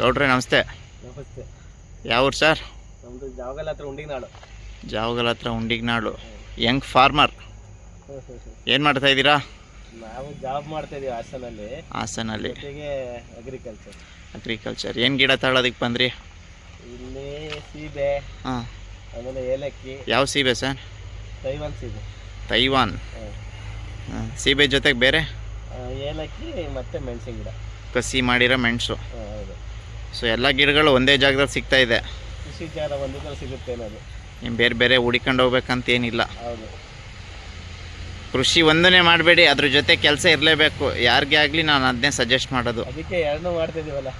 ಗೌಡ್ರೆ ನಮಸ್ತೆ. ನಮಸ್ತೆ. ಯಾವ ಊರು ಸರ್? ನಮ್ದು ಜಾವಗಲ್ ಹತ್ರ ಉಂಡಿನಾಡು ಜಾವಗಲ್ ಹತ್ರ ಉಂಡಿಗ್ನಾಡು ಯಂಗ್ ಫಾರ್ಮರ್. ಏನು ಮಾಡ್ತಾ ಇದ್ದೀರಾ? ನಾವು ಜಾಬ್ ಮಾಡ್ತಾ ಇದೀವಿ ಹಾಸನಲ್ಲಿ. ಹಾಸನಲ್ಲಿ. ಜೊತೆಗೆ ಅಗ್ರಿಕಲ್ಚರ್ ಅಗ್ರಿಕಲ್ಚರ್ ಏನು ಗಿಡ ತಾಳೋದಕ್ಕೆ ಬಂದ್ರಿ? ಇಲ್ಲಿ ಸೀಬೆ ಹಾಂ. ಆಮೇಲೆ ಏಲಕ್ಕಿ. ಯಾವ ಸೀಬೆ ಸರ್? ತೈವಾನ್ ಸೀಬೆ. ತೈವಾನ್. ಹಾಂ. ಸೀಬೆ ಜೊತೆಗೆ ಬೇರೆ? ಏಲಕ್ಕಿ ಮತ್ತೆ ಮೆಣಸಿನ ಗಿಡ. ಕಸಿ ಮಾಡಿರೋ ಮೆಣಸು. ಹೌದು. ಸೊ ಎಲ್ಲ ಗಿಡಗಳು ಒಂದೇ ಜಾಗದಲ್ಲಿ ಸಿಗ್ತಾ ಇದೆ. ಕೃಷಿ ಒಂದೇ ಒಂದಿದ್ರಲ್ಲಿ ಸಿಗುತ್ತೆ ಅನ್ನೋದು. ನೀವು ಬೇರೆ ಬೇರೆ ಹುಡಿಕೊಂಡು ಹೋಗ್ಬೇಕಂತ ಏನಿಲ್ಲ. ಹೌದು. ಕೃಷಿ ಒಂದನೇ ಮಾಡಬೇಡಿ ಅದ್ರ ಜೊತೆ ಕೆಲಸ ಇರಲೇಬೇಕು. ಯಾರಿಗೆ ಆಗಲಿ ನಾನು ಅದನ್ನೇ ಸಜೆಸ್ಟ್ ಮಾಡೋದು. ಅದಕ್ಕೆ ಎರಡನ್ನೂ ಮಾಡ್ತಾ ಇದೀವಲ್ಲ?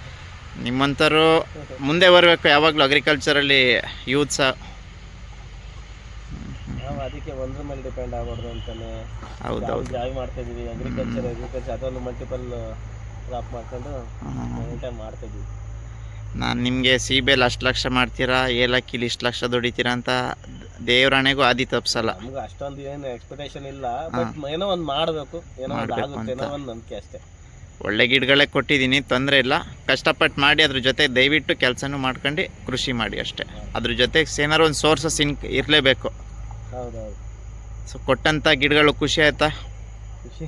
ನಿಮ್ಮಂಥವ್ರು ಮುಂದೆ ಬರಬೇಕು ಯಾವಾಗಲೂ ಅಗ್ರಿಕಲ್ಚರಲ್ಲಿ ಯೂತ್ಸ ನಾವು ಅದಕ್ಕೆ ಒಂದ್ರ ಮೇಲೆ ಡಿಪೆಂಡ್ ಆಗ್ಬಾರ್ದು ಅಂತಾನೆ. ಹೌದು ಜಾಬ್ ಮಾಡ್ತಾ ಇದೀವಿ ಅಗ್ರಿಕಲ್ಚರ್ ಅಗ್ರಿಕಲ್ಚರ್ ಅದೊಂದು ಮಲ್ಟಿಪಲ್ ಕ್ರಾಪ್ ಮಾಡ್ಕೊಂಡು ಮೇಂಟೈನ್ ಮಾಡ್ತಾ ಇದೀವಿ. ನಾನು ನಿಮಗೆ ಸೀಬೆಲ್ ಅಷ್ಟು ಲಕ್ಷ ಮಾಡ್ತೀರಾ? ಏಲಕ್ಕಿಲಿ ಇಷ್ಟು ಲಕ್ಷ ದುಡಿತೀರಾ ಅಂತ ದೇವರಾಣೆಗೂ ಆದಿ ತಪ್ಸಲ್ಲ. ನಮ್ಗೆ ಅಷ್ಟೊಂದು ಏನು ಎಕ್ಸ್ಪೆಕ್ಟೇಷನ್ ಇಲ್ಲ. ಬಟ್ ಏನೋ ಒಂದು ಮಾಡಬೇಕು. ಏನೋ ಒಂದು ಮಾಡ್ಬೇಕು ಆಗುತ್ತೆ ಏನೋ ಅಂತ. ಒಂದು ನಂಬಿಕೆ ಅಷ್ಟೇ. ಒಳ್ಳೆ ಗಿಡಗಳೇ ಕೊಟ್ಟಿದ್ದೀನಿ ತೊಂದರೆ ಇಲ್ಲ. ಕಷ್ಟಪಟ್ಟು ಮಾಡಿ ಅದ್ರ ಜೊತೆ ದಯವಿಟ್ಟು ಕೆಲಸನೂ ಮಾಡ್ಕೊಂಡು ಕೃಷಿ ಮಾಡಿ ಅಷ್ಟೇ. ಅದ್ರ ಜೊತೆಗೆ ಏನಾರು ಒಂದು ಸೋರ್ಸಸ್ ಇನ್ ಇರಲೇಬೇಕು. ಹೌದೌದು. ಸೊ ಕೊಟ್ಟಂಥ ಗಿಡಗಳು ಖುಷಿ ಆಯ್ತಾ? ಖುಷಿ.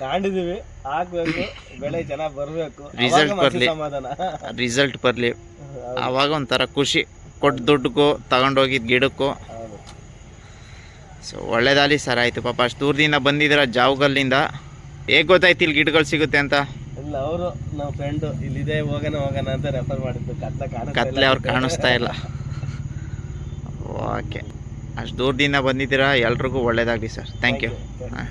ತಾಂಡಿದೀವಿ ಹಾಕ್ಬೇಕು ಬೆಳೆ ಚೆನ್ನಾಗಿ ಬರಬೇಕು. ರಿಸಲ್ಟ್ ಬರ್ಲಿ. ಸಮಾಧಾನ. ರಿಸಲ್ಟ್ ಬರಲಿ. ಅವಾಗ ಆವಾಗ ಒಂಥರ ಖುಷಿ. ಕೊಟ್ಟು ದುಡ್ಡಿಗೂ ತಗೊಂಡೋಗಿದ್ದು ಗಿಡಕ್ಕೂ. ಸೊ ಒಳ್ಳೇದಾಗಲಿ ಸರ್ ಆಯಿತು ಪಾಪ. ಅಷ್ಟು ದೂರದಿಂದ ಬಂದಿದ್ದೀರ ಜಾವಗಲ್ಲಿಂದ? ಹೇಗೆ ಗೊತ್ತಾಯ್ತು ಇಲ್ಲಿ ಗಿಡಗಳು ಸಿಗುತ್ತೆ ಅಂತ? ಇಲ್ಲ ಅವರು ನಮ್ಮ ಫ್ರೆಂಡು ಇಲ್ಲಿದೆ ಹೋಗೋಣ ಹೋಗೋಣ ಅಂತ ರೆಫರ್ ಮಾಡಿದ್ದು. ಕತ್ತ ಕಾಣಿಸ್ತಾ ಕತ್ಲೆ ಅವ್ರು ಕಾಣಿಸ್ತಾ ಇಲ್ಲ. ಓಕೆ ಅಷ್ಟು ದೂರದಿಂದ ಬಂದಿದ್ದೀರಾ? ಎಲ್ರಿಗೂ ಒಳ್ಳೇದಾಗಲಿ ಸರ್. ಥ್ಯಾಂಕ್ ಯು ಹಾಂ.